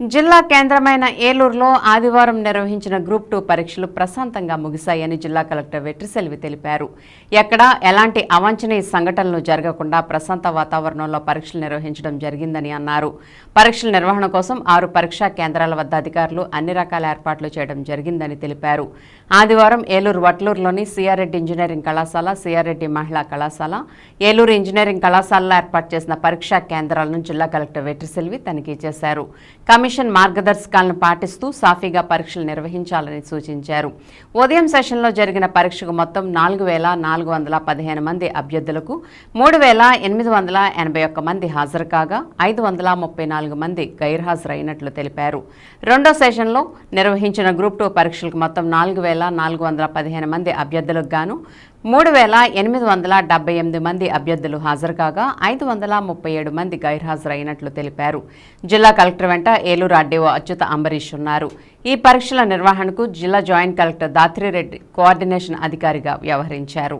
జిల్లా కేంద్రమైన ఏలూరులో ఆదివారం నిర్వహించిన గ్రూప్ టూ పరీక్షలు ప్రశాంతంగా ముగిశాయని జిల్లా కలెక్టర్ వెట్రిసెల్వి తెలిపారు. ఎక్కడా ఎలాంటి అవాంఛనీయ సంఘటనలు జరగకుండా ప్రశాంత వాతావరణంలో పరీక్షలు నిర్వహించడం జరిగిందని అన్నారు. పరీక్షల నిర్వహణ కోసం ఆరు పరీక్షా కేంద్రాల వద్ద అధికారులు అన్ని రకాల ఏర్పాట్లు చేయడం జరిగిందని తెలిపారు. ఆదివారం ఏలూరు వట్లూరులోని సిఆర్రెడ్డి ఇంజనీరింగ్ కళాశాల సిఆర్రెడ్డి మహిళా కళాశాల ఏలూరు ఇంజనీరింగ్ కళాశాలలో ఏర్పాటు చేసిన పరీక్షా కేంద్రాలను జిల్లా కలెక్టర్ వెట్రిసెల్వి తనిఖీ చేశారు. కమిషన్ మార్గదర్శకాలను పాటిస్తూ సాఫీగా పరీక్షలు నిర్వహించాలని సూచించారు. ఉదయం సెషన్లో జరిగిన పరీక్షకు మొత్తం నాలుగు వేల నాలుగు వందల పదిహేను మంది అభ్యర్థులకు మూడు వేల ఎనిమిది వందల ఎనభై ఒక్క మంది హాజరు కాగా ఐదు వందల ముప్పై నాలుగు మంది గైర్హాజరైనట్లు తెలిపారు. రెండో సెషన్లో నిర్వహించిన గ్రూప్ టూ పరీక్షలకు మొత్తం నాలుగు వేల నాలుగు వందల పదిహేను మంది అభ్యర్థులకు గాను మూడు వేల ఎనిమిది వందల డెబ్బై ఎనిమిది మంది అభ్యర్థులు హాజరు కాగా ఐదు వందల ముప్పై ఏడు మంది గైర్హాజరైనట్లు తెలిపారు. జిల్లా కలెక్టర్ వెంట ఏలూరు ఆర్డీఓ అచ్యుత అంబరీష్ ఉన్నారు. ఈ పరీక్షల నిర్వహణకు జిల్లా జాయింట్ కలెక్టర్ దాత్రిరెడ్డి కోఆర్డినేషన్ అధికారిగా వ్యవహరించారు.